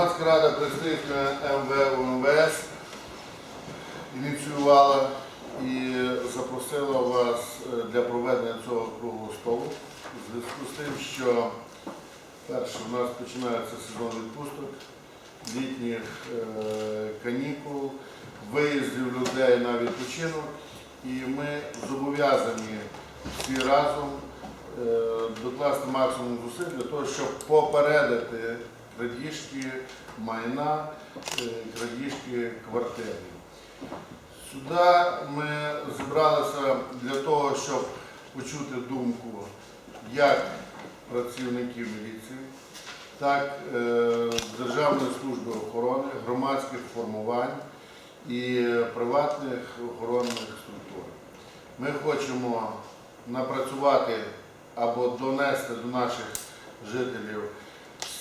Громадська рада представительна МВ УМВС ініціювала і запросила вас е, для проведення цього круглого столу. У зв'язку з тим, що перше у нас починається сезон відпусток, літніх е, канікул, виїздів людей на відпочинок, і ми зобов'язані всі разом е, докласти максимум зусиль для того, щоб попередити крадіжки майна, е, крадіжки квартири. Сюди ми зібралися для того, щоб почути думку як працівників міліції, так е, Державної служби охорони, громадських формувань і приватних охоронних структур. Ми хочемо напрацювати або донести до наших жителів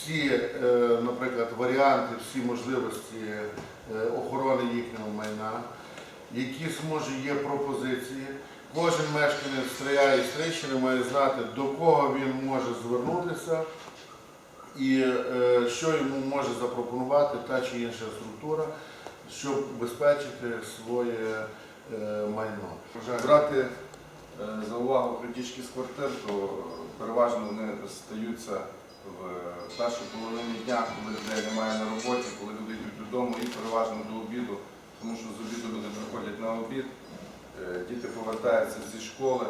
всі, е, наприклад, варіанти, всі можливості е, охорони їхнього майна, якісь може є пропозиції. Кожен мешканець Стрия і Стрийщини має знати, до кого він може звернутися і е, що йому може запропонувати та чи інша структура, щоб убезпечити своє майно. Брати за увагу крадіжки з квартир, то переважно вони стаються в першій половині дня, коли людей немає на роботі, коли люди йдуть додому і переважно до обіду, тому що з обіду люди приходять на обід, е, діти повертаються зі школи,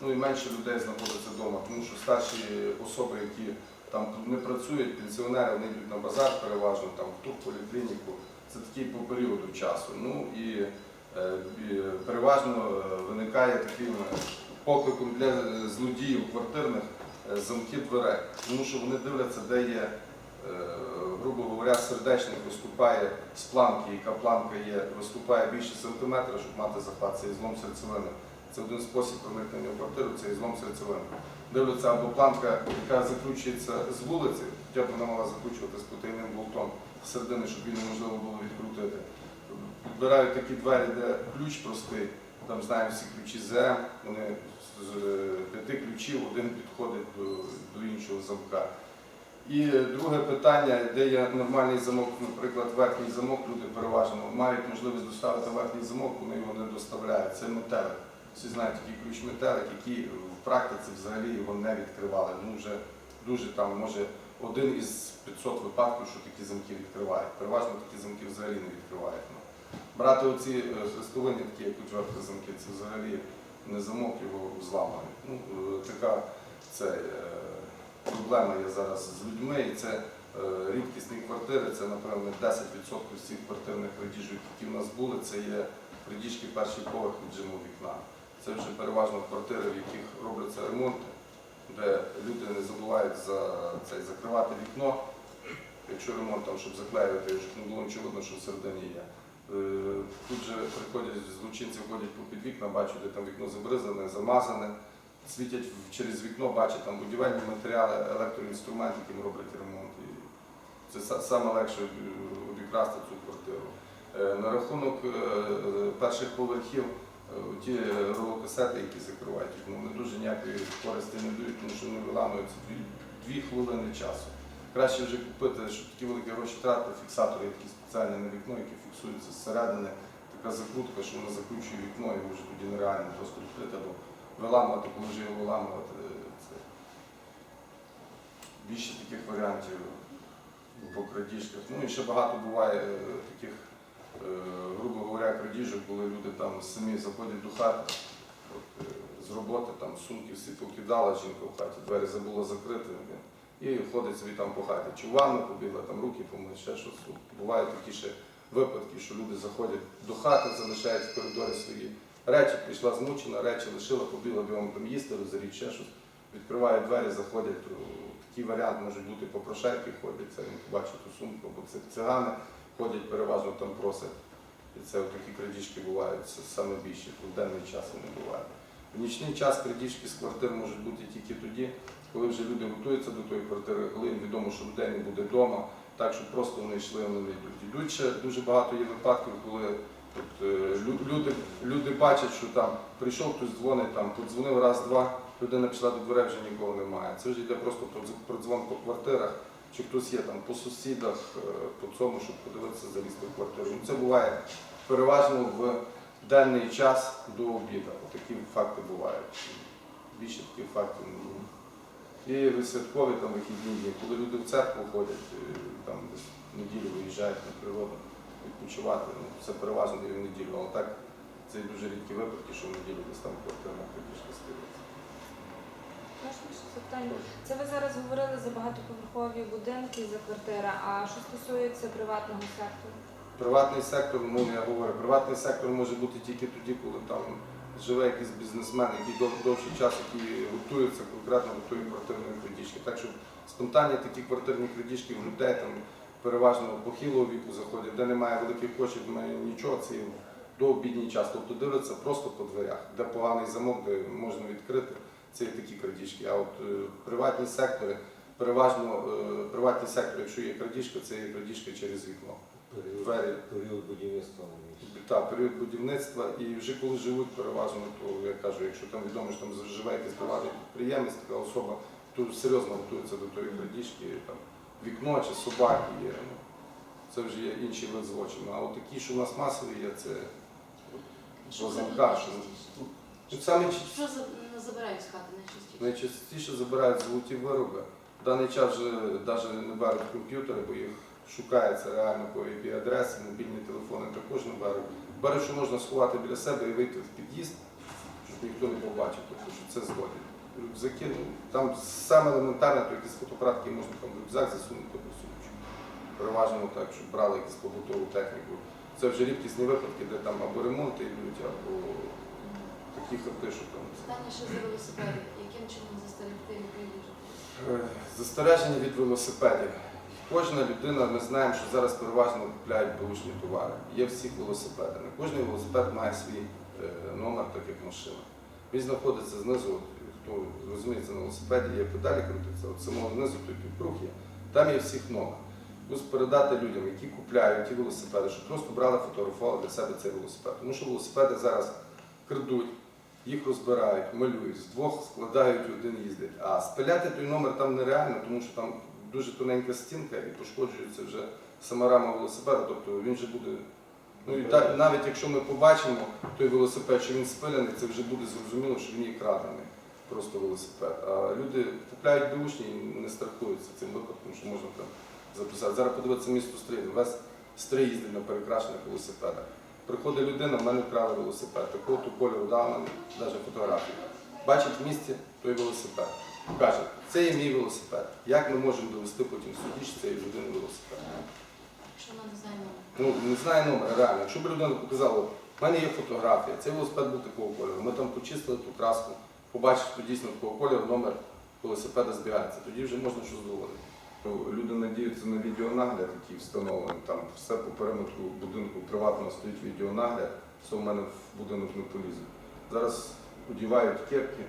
ну і менше людей знаходиться вдома, тому що старші особи, які там не працюють, пенсіонери, вони йдуть на базар переважно, там в ту поліклініку. Це такий по періоду часу. Ну і Е, переважно е, виникає таким покликом для злодіїв квартирних е, замки дверей, тому що вони дивляться, де є, е, грубо говоря, сердечник виступає з планки, яка планка є, виступає більше сантиметра, щоб мати захват, це є злом серцевини. Це один спосіб проникнення в квартиру, це злом серцевини. Дивляться або планка, яка закручується з вулиці, хоча б вона мала закручувати з потайним болтом середини, щоб її неможливо було відкрутити підбирають такі двері, де ключ простий, там знаємо всі ключі ЗМ, вони з е, п'яти ключів один підходить до, до іншого замка. І друге питання, де є нормальний замок, наприклад, верхній замок, люди переважно мають можливість доставити верхній замок, вони його не доставляють. Це метелик. Всі знають такий ключ метелик, який в практиці взагалі його не відкривали. Ну вже дуже там, може, один із 500 випадків, що такі замки відкривають. Переважно такі замки взагалі не відкривають. Ну, Брати оці е, такі як у замки, це взагалі не замок, його зламають. Ну, е, така це, е, проблема є зараз з людьми, і це е, рідкісні квартири, це, напевно, 10% всіх квартирних крадіжок, які в нас були, це є крадіжки перший поверх віджиму вікна. Це вже переважно квартири, в яких робляться ремонти, де люди не забувають за цей, закривати вікно, якщо ремонт там, щоб заклеювати, щоб не було нічого що всередині є. Е, Тут же приходять злочинці, ходять по під вікна, бачать, де там вікно забризане, замазане, світять через вікно, бачать там будівельні матеріали, електроінструмент, яким роблять ремонт. І це са- саме легше е, обікрасти цю квартиру. Е, На рахунок перших поверхів, ті ролокасети, які закривають вони дуже ніякої користі не дають, тому що вони виламуються дві, дві хвилини часу. Краще вже купити, щоб такі великі гроші тратити, фіксатори, які спеціальні на вікно, які фіксуються зсередини. Така закрутка, що вона закручує вікно, і вже тоді нереально просто відкрити або виламувати, коли вже його виламувати. Це більше таких варіантів по крадіжках. Ну і ще багато буває е, таких, е, грубо говоря, крадіжок, коли люди там самі заходять до хати. Е, з роботи там сумки всі покидала жінка в хаті, двері забула закрити. І ходить собі там по хаті. Чи в ванну побігла, там руки помили, ще щось. Бувають такі ще випадки, що люди заходять до хати, залишають в коридорі свої речі, прийшла змучена, речі лишила, побігла бігом там їсти, розоріть ще щось. Відкривають двері, заходять. Такий варіант може бути попрошайки ходять, це він побачить ту сумку, або це цигани ходять, переважно там просять. І це такі крадіжки бувають, саме більше, в денний час вони бувають. В нічний час крадіжки з квартир можуть бути тільки тоді, коли вже люди готуються до тої квартири, коли їм відомо, що людей не буде вдома, так щоб просто вони йшли, вони не йдуть. Йдуть ще дуже багато є випадків, коли от, е, люди, люди бачать, що там прийшов хтось дзвонить, там подзвонив раз-два, людина пішла до дверей, вже нікого немає. Це вже йде просто продз- продзвон по квартирах. чи хтось є там по сусідах, е, по цьому, щоб подивитися залізти в квартиру. Ну, Це буває переважно в денний час до обіду. Такі факти бувають. Більше таких фактів не було. І в святкові там вихідні дні, коли люди в церкву ходять, е, там десь в неділю виїжджають на природу відпочивати. Ну, це переважно є в неділю, але так це дуже рідкі випадки, що в неділю десь там квартира стається. Можна запитання? Це ви зараз говорили за багатоповерхові будинки і за квартири. А що стосується приватного сектору? Приватний сектор, ну я говорю, приватний сектор може бути тільки тоді, коли там живе якийсь бізнесмен, який дов- довший час, який готується конкретно до тої квартирної крадіжки. Так що спонтанні такі квартирні крадіжки в людей там переважно похилого віку заходять, де немає великих коштів, немає нічого, це до обідній час. Тобто дивляться просто по дверях, де поганий замок, де можна відкрити. Це є такі крадіжки. А от е, приватні сектори, переважно е, приватний сектор, якщо є крадіжка, це є крадіжка через вікно. Період, період будівництва на місці. Та, період будівництва і вже коли живуть переважно, то я кажу, якщо там відомо, що там живе якийсь приватний підприємець, така особа, то серйозно готується до тої крадіжки, там вікно чи собаки є. Ну, це вже є інший вид злочину. А от такі, що в нас масові є, це Що за. Що, ну, саме чи- Що за не забирають з хати найчастіше? найчастіше забирають золоті вироби. В даний час вже навіть не беруть комп'ютери, бо їх шукається реально по IP-адресі, мобільні телефони також не беруть. Що можна сховати біля себе і вийти в під'їзд, щоб ніхто не побачив, тобто, що це злодій. Рюкзаки, ну, там саме елементарне, то якісь фотоапаратки можна там в рюкзак засунути до сумочку. Переважно так, щоб брали якусь побутову техніку. Це вже рідкісні випадки, де там або ремонти йдуть, або такі хати, що там. Питання ще за велосипеди. Яким чином застерегти людей? Е, Застереження від велосипедів. Кожна людина, ми знаємо, що зараз переважно купляють бушні товари. Є всіх велосипеди. Кожний велосипед має свій е, номер, так як машина. Він знаходиться знизу, хто розуміється на велосипеді, є педалі крутиться, от самого знизу той півкруг є. Там є всіх номер. Плюс передати людям, які купляють ті велосипеди, щоб просто брали, фотографували для себе цей велосипед. Тому що велосипеди зараз крадуть, їх розбирають, малюють, з двох складають, один їздить. А спиляти той номер там нереально, тому що там дуже тоненька стінка і пошкоджується вже сама рама велосипеда, тобто він вже буде. Ну і так, навіть якщо ми побачимо той велосипед, що він спилений, це вже буде зрозуміло, що він є крадений. Просто велосипед. А люди купляють бушні і не страхуються цим випадком, що можна там записати. Зараз подивитися місто Стрий. Весь Стрий їздить на перекрашених велосипедах. Приходить людина, в мене вкрали велосипед, такого кольору дав нам навіть фотографію. Бачить в місті той велосипед. Каже, це є мій велосипед. Як ми можемо довести потім в суді, що це є людини велосипед? Якщо вона не знає номер. Ну, не знаю номер, реально. Якщо б людина показала, в мене є фотографія, цей велосипед був такого кольору, ми там почистили ту краску, побачиш, що дійсно такого кольору, номер велосипеда збігається, тоді вже можна щось доводити. Ну, Люди надіються на відеонагляд, який встановлений. Там все по периметру будинку приватного стоїть відеонагляд, все в мене в будинок не полізе. Зараз одівають кепки,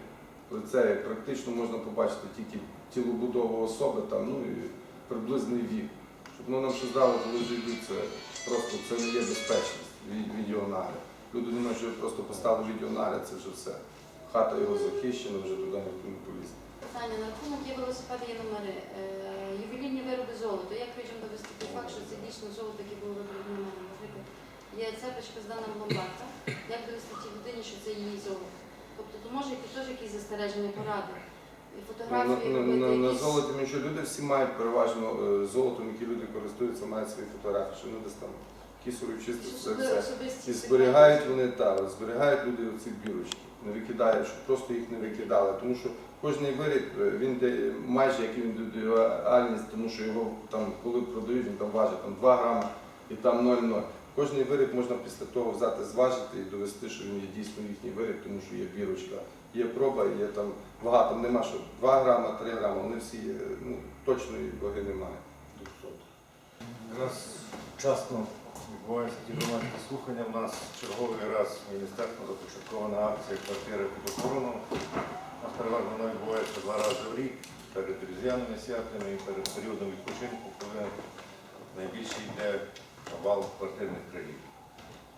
як практично можна побачити тільки тілобудову особи там, ну і приблизний вік. Щоб ну, нам щось дали, коли вже йдуть, це просто це не є безпечність, ві- відеонагляд. Люди думають, що просто поставили відеонагляд, це вже все. Хата його захищена, вже туди ніхто не поліз. Питання на рахунок є велосипеди, є номери. Е, ювелірні вироби золота. Як людям довести той факт, що це дійсно золото, яке було вироблено на мене? Наприклад, є цепочка з даним ломбарда. Як довести тій людині, що це її золото? Тобто то може якісь теж якісь застережені поради. І Ну, фотографії на, на, робити, на, на якісь- золоті ми що люди всі мають переважно е, золотом, які люди користуються, мають свої фотографії, що вони десь там кисуру чистять, Особи- все. особисті І секрети. зберігають вони так, зберігають люди оці бірочки, не викидають, щоб просто їх не викидали. Тому що кожний виріб, е, він де майже як індивідуальність, тому що його там, коли продають, він там важить там 2 грами і там 0,0. Кожний виріб можна після того взяти, зважити і довести, що він є дійсно їхній виріб, тому що є бірочка, є проба, є там вага, там нема що 2 грама, 3 грама, вони всі є, ну, точної ваги немає. 200. У нас часто відбуваються ті громадські слухання. У нас черговий раз міністерством започаткована акція квартири під охорону. У нас переважно вона відбувається два рази в рік перед різдвяними святами і перед періодом відпочинку, коли найбільше йде вал квартирних країв.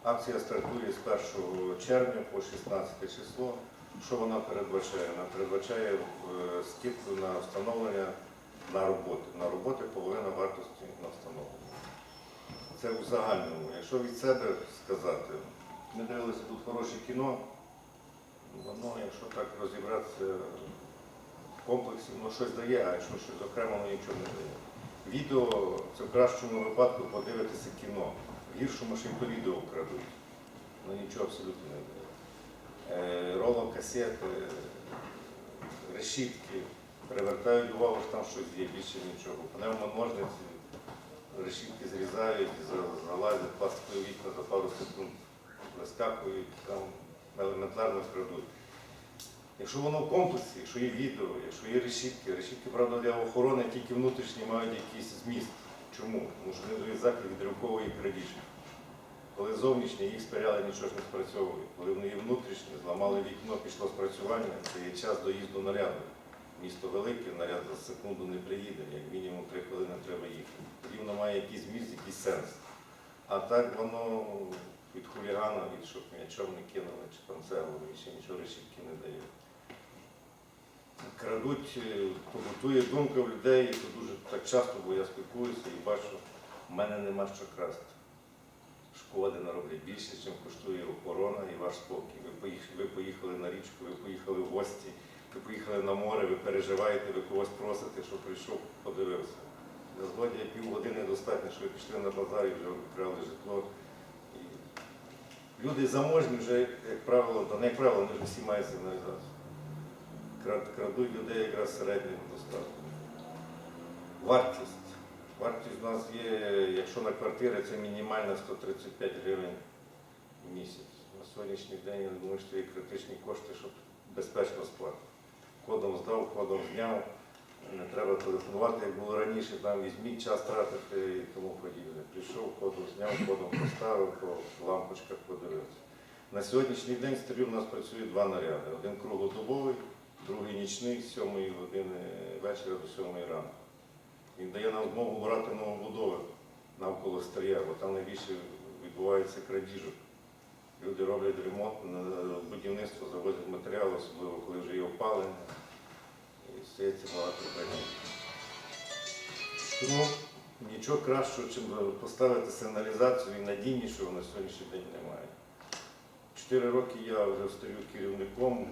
Акція стартує з 1 червня по 16 число. Що вона передбачає? Вона передбачає е, скидку на встановлення на роботи. На роботи половина вартості на встановлення. Це у загальному. Якщо від себе сказати, ми дивилися тут хороше кіно, воно, якщо так розібратися в комплексі, воно щось дає, а якщо щось окремо, воно нічого не дає. Відео це в кращому випадку подивитися кіно. В гіршому ще то відео вкрадуть. Воно нічого абсолютно не дає. Е, Роло касети, решітки привертають увагу, що там щось є, більше нічого. Пневмоножниці, решітки зрізають, залазять пластикові вікна за пару секунд, вискакують, там елементарно крадуть. Якщо воно в комплексі, якщо є відео, якщо є решітки, решітки, правда, для охорони тільки внутрішні мають якийсь зміст. Чому? Тому що вони дають заклик від рюкової крадіжки. Коли зовнішні їх спиряли, нічого ж не спрацьовує. Коли вони є внутрішні, зламали вікно, пішло спрацювання, це є час доїзду наряду. Місто велике, наряд за секунду не приїде, як мінімум три хвилини треба їхати. Тоді воно має якийсь зміст, якийсь сенс. А так воно від хулігана, від щоб м'ячом не кинули, чи там цеглою, і ще нічого решітки не дає. Крадуть, е, побутує думка в людей, і це дуже так часто, бо я спілкуюся і бачу, в мене нема що красти. Шкоди нароблять більше, ніж коштує охорона і ваш спокій. Ви поїхали, ви поїхали на річку, ви поїхали в гості, ви поїхали на море, ви переживаєте, ви когось просите, щоб прийшов, подивився. Для злодія півгодини достатньо, що ви пішли на базар і вже вкрали житло. І люди заможні вже, як правило, та не як правило, вони вже всі мають сигналізацію. Крад- Крадуть людей якраз середнього достатку. Вартість. Вартість у нас є, якщо на квартири, це мінімальна 135 гривень в місяць. На сьогоднішній день я думаю, що є критичні кошти, щоб безпечно сплатити. Кодом здав, кодом зняв. Не треба телефонувати, як було раніше, там візьміть час тратити і тому подібне. Прийшов, кодом зняв, кодом поставив, по лампочках подивився. На сьогоднішній день стрілю у нас працює два наряди. Один круглодобовий, другий нічний з 7 години вечора до 7 ранку. Він дає нам змогу брати новобудови навколо стрія, бо там найбільше відбувається крадіжок. Люди роблять ремонт, будівництво завозять матеріали, особливо коли вже є опалення. І стається багато крадіжок. Тому нічого кращого, чим поставити сигналізацію і надійнішого на сьогоднішній день немає. Чотири роки я вже стою керівником.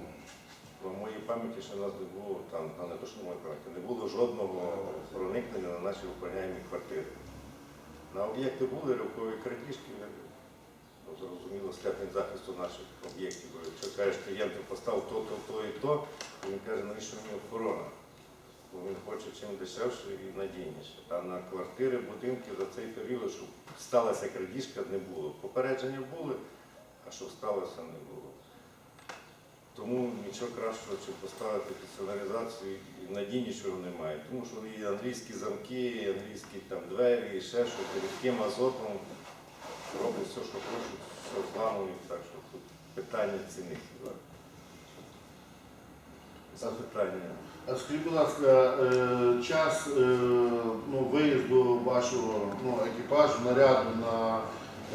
В моїй пам'яті ще в нас не було, там, там не то, що в моїй пам'яті, не було жодного проникнення на наші охороняємі квартири. На об'єкти були ривкові крадіжки, ну, зрозуміло, степень захисту наших об'єктів. Якщо кажеш, клієнт постав то, то, то і то, то він каже, навіщо мені охорона? Бо він хоче чим дешевше і надійніше. А на квартири, будинки за цей період, щоб сталася крадіжка, не було. Попередження були, а щоб сталося, не було. Тому нічого кращого, чим поставити під сигналізацію, і надійнішого немає. Тому що і англійські замки, англійські там двері, і ще щось, і рідким азотом роблять все, що хочуть, все зламують, так що тут питання ціни. Це. А скажіть, будь ласка, е, час е, ну, виїзду вашого ну, екіпажу, наряду на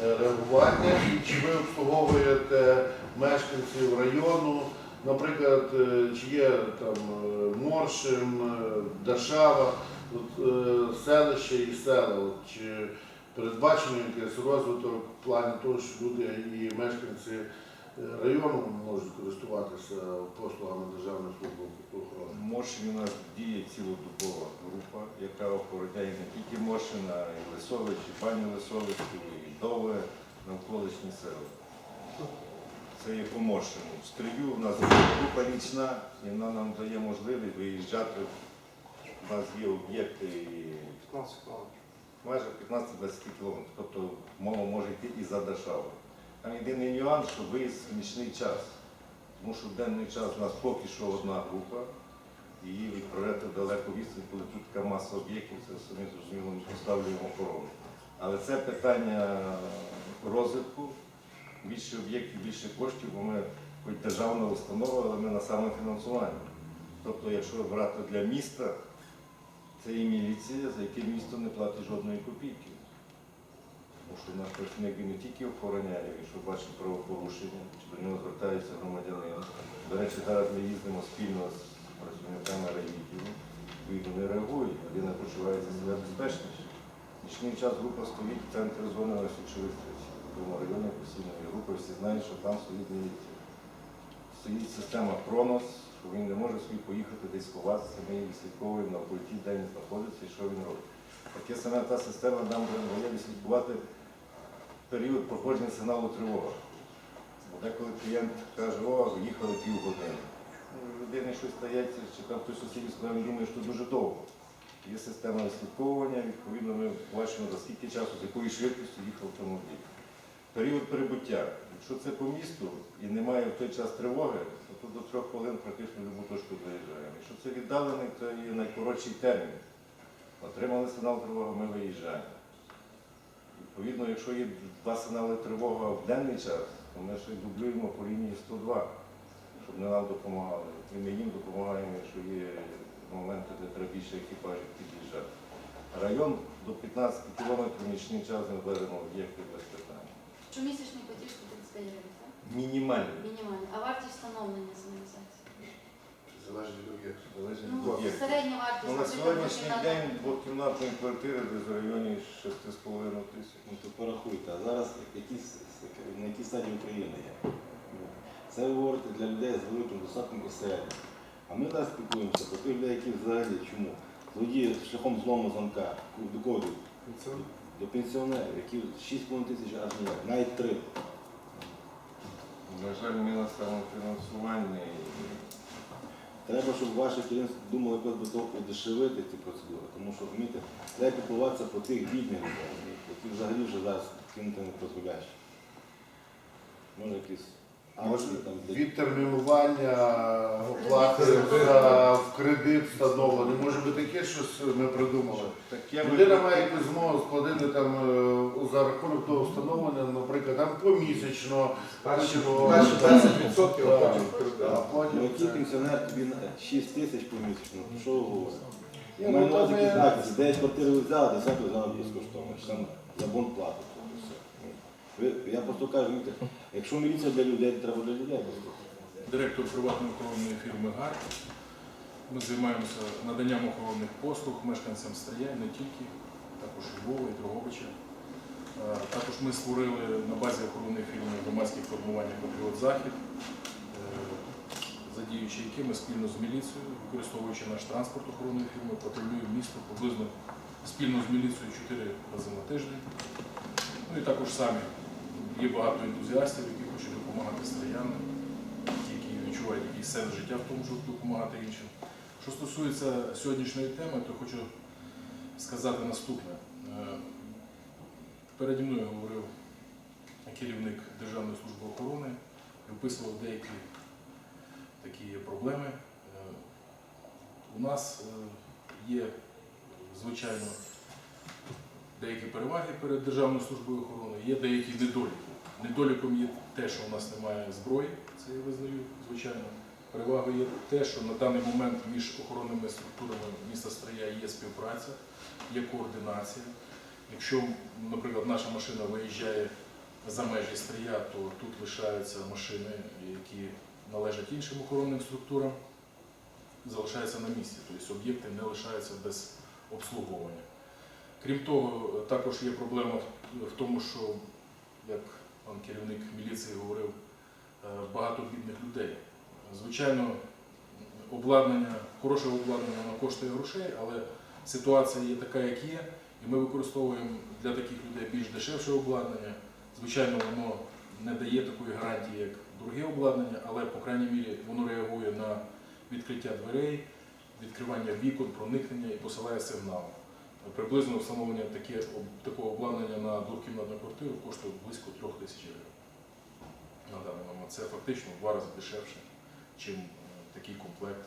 е, реагування, чи ви обслуговуєте мешканців району, наприклад, е, чи є там е, Моршин, е, Дашава, от, селище і села, от, чи передбачено якийсь розвиток в плані того, що люди і мешканці району можуть користуватися послугами Державної служби охорони? Моршин у нас діє цілодобова група, яка охороняє не тільки Моршин, а й Лисович, і пані Лисович, і Дове, навколишні села. Це є по Моршину. В нас група нічна, і вона нам дає можливість виїжджати. У нас є об'єкти 15 кілометрів. майже 15-20 кілометрів. Тобто мова може йти і за Дашаву. Там єдиний нюанс, що виїзд в нічний час. Тому що в денний час у нас поки що одна група, її відправляти в далеку відстань, коли тут така маса об'єктів, це самі зрозуміло, ми поставлюємо охорону. Але це питання розвитку, більше об'єктів, більше коштів, бо ми хоч державна установа, але ми на самофінансуванні. Тобто, якщо брати для міста, це і міліція, за яке місто не платить жодної копійки. Тому що наш працівник він не тільки охороняє, якщо бачить правопорушення, чи до нього звертається громадянин. До речі, зараз ми їздимо спільно з працівниками райвідділу. не реагують, людина почувається себе безпечніше. Нічний час група стоїть в центрі зони освічових в тому районі постійної групи, всі знають, що там стоїть. Стоїть система Пронос, що він не може собі поїхати десь сховатися, ми її відслідковуємо на пульті, де він знаходиться і що він робить. Таке саме та система нам дає відслідкувати період проходження сигналу тривоги. Бо деколи клієнт каже, о, їхали півгодини. Людини щось стається, чи там хтось сусідів сказав, він думає, що дуже довго. Є система відслідковування, відповідно, ми бачимо, за скільки часу, з якою швидкістю їхав автомобіль. Період перебуття. Якщо це по місту і немає в той час тривоги, то тут до трьох хвилин практично любу точку доїжджаємо. Якщо це віддалений, то є найкоротший термін. Отримали сигнал тривоги, ми виїжджаємо. Відповідно, якщо є два сигнали тривоги в денний час, то ми ще дублюємо по лінії 102, щоб не нам допомагали. І ми їм допомагаємо, якщо є моменти, де треба більше екіпажів під'їжджати. Район до 15 кілометрів нічний час не введено об'єкти без. Щомісячний платіж 135 гривень, так? Мінімальний. Мінімально. А вартість встановлення сигналізації? Залежить від об'єкту. Залежить від Ну, об'єкту. середня вартість. Ну, на наприклад, сьогоднішній день дати. двокімнатної квартири десь в районі 6,5 тисяч. Ну то порахуйте, а зараз які, с- с- на якій стадії України є? Це ви говорите для людей з великим достатком і середнім. А ми зараз спілкуємося про тих людей, які взагалі чому? Злодії шляхом злому замка, ку- до йдуть? До пенсіонерів, які 6,5 тисяч аж ніяк, навіть 3. На жаль, міна самофінансування і Треба, щоб ваші керівництво думали, якось би того подешевити ці процедури, тому що розумієте, треба піклуватися про тих бідних людей, які взагалі вже зараз кинути не дозволяють. Може якісь акції там Відтермінування оплати за в кредит встановлений. Може бути таке, щось ми придумали. Людина має якусь змогу складити там е, за рахунок того встановлення, наприклад, там помісячно. перші потім, перші о, 10% да, потім да, кредит. Ну, потім який це- пенсіонер тобі на 6 тисяч помісячно, то що ви говорите? Ні, Я ну, маю на то увазі ми- якісь акції, 9 квартир ви взяли, 10 взяли безкоштовно, чи там за бонд плату. то все. Ну, ви- Я просто кажу, якщо міліція для людей, то треба для людей. директор приватної охоронної фірми ГАР. Ми займаємося наданням охоронних послуг мешканцям Стрия, не тільки, також Львова і Дрогобича. Також ми створили на базі охоронної фірми громадських формування Патріот Захід, е, задіючи які ми спільно з міліцією, використовуючи наш транспорт охоронної фірми, патрулюємо місто приблизно спільно з міліцією 4 рази на тиждень. Ну і також самі є багато ентузіастів, які хочуть допомагати стріянам які відчувають якийсь сенс життя в тому, щоб допомагати іншим. Що стосується сьогоднішньої теми, то хочу сказати наступне. Е, Переді мною говорив керівник Державної служби охорони і описував деякі такі проблеми. Е, У нас е, є, звичайно, деякі переваги перед Державною службою охорони, є деякі недоліки. Недоліком є те, що у нас немає зброї, це я визнаю, звичайно. Перевагою є те, що на даний момент між охоронними структурами міста Стрия є співпраця, є координація. Якщо, наприклад, наша машина виїжджає за межі Стрия, то тут лишаються машини, які належать іншим охоронним структурам, залишаються на місці, тобто об'єкти не лишаються без обслуговування. Крім того, також є проблема в- тому, що, як пан керівник міліції говорив, е, багато бідних людей. Звичайно, обладнання, хороше обладнання воно коштує грошей, але ситуація є така, як є, і ми використовуємо для таких людей більш дешевше обладнання. Звичайно, воно не дає такої гарантії, як дороге обладнання, але, по крайній мірі, воно реагує на відкриття дверей, відкривання вікон, проникнення і посилає сигнал. Приблизно встановлення таке, такого обладнання на двохкімнатну квартиру коштує близько трьох тисяч гривень. На даний момент це фактично в два рази дешевше, ніж такий комплект,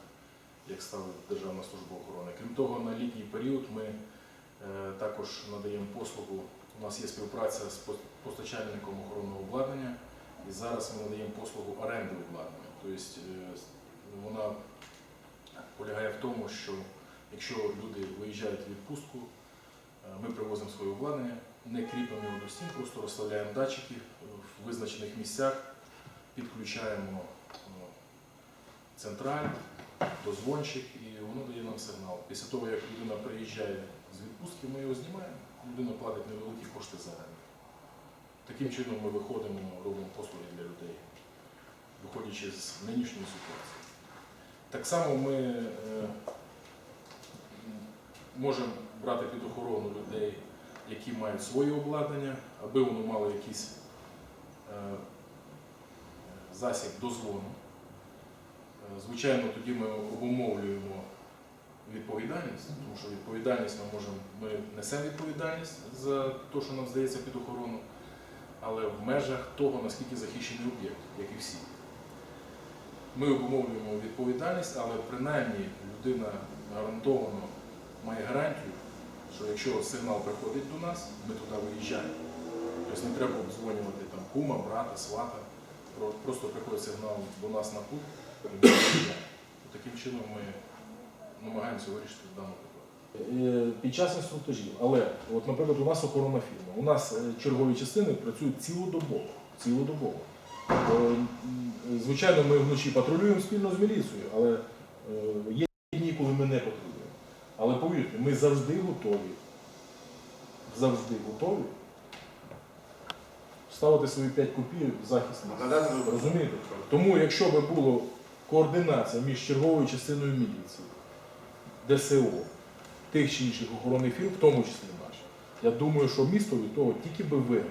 як ставить Державна служба охорони. Крім того, на літній період ми е, також надаємо послугу. У нас є співпраця з постачальником охоронного обладнання, і зараз ми надаємо послугу оренди обладнання. Тобто е, вона полягає в тому, що якщо люди виїжджають в відпустку, е, ми привозимо своє обладнання, не кріпимо його до стін, просто розставляємо датчики в визначених місцях, підключаємо е, централь, дозвончик, і воно дає нам сигнал. Після того, як людина приїжджає з відпустки, ми його знімаємо, людина платить невеликі кошти за оренду. Таким чином ми виходимо, робимо послуги для людей, виходячи з нинішньої ситуації. Так само ми е, можемо брати під охорону людей, які мають своє обладнання, аби воно мало якийсь е, засіб дозвону. Е, Звичайно, тоді ми обумовлюємо відповідальність, тому що відповідальність ми можемо, ми несемо відповідальність за те, що нам здається під охорону, але в межах того, наскільки захищений об'єкт, як і всі. Ми обумовлюємо відповідальність, але принаймні людина гарантовано має гарантію, що якщо сигнал приходить до нас, ми туди виїжджаємо. Тобто не треба обдзвонювати там кума, брата, свата. Просто приходить сигнал до нас на путь, і ми виїжджаємо. Таким чином ми намагаємося вирішити дану питання. Під час інструктажів, але, от, наприклад, у нас охоронна фірма. У нас е, чергові частини працюють цілодобово. цілодобово. Е, Звичайно, ми вночі патрулюємо спільно з міліцією, але е, є дні, коли ми не патрулюємо. Але повірте, ми завжди готові. Завжди готові ставити свої 5 копійок в захист. Розумієте? Тому, якщо би була координація між черговою частиною міліції, ДСО, тих чи інших охоронних фірм, в тому числі наших, я думаю, що місто від того тільки би виграло.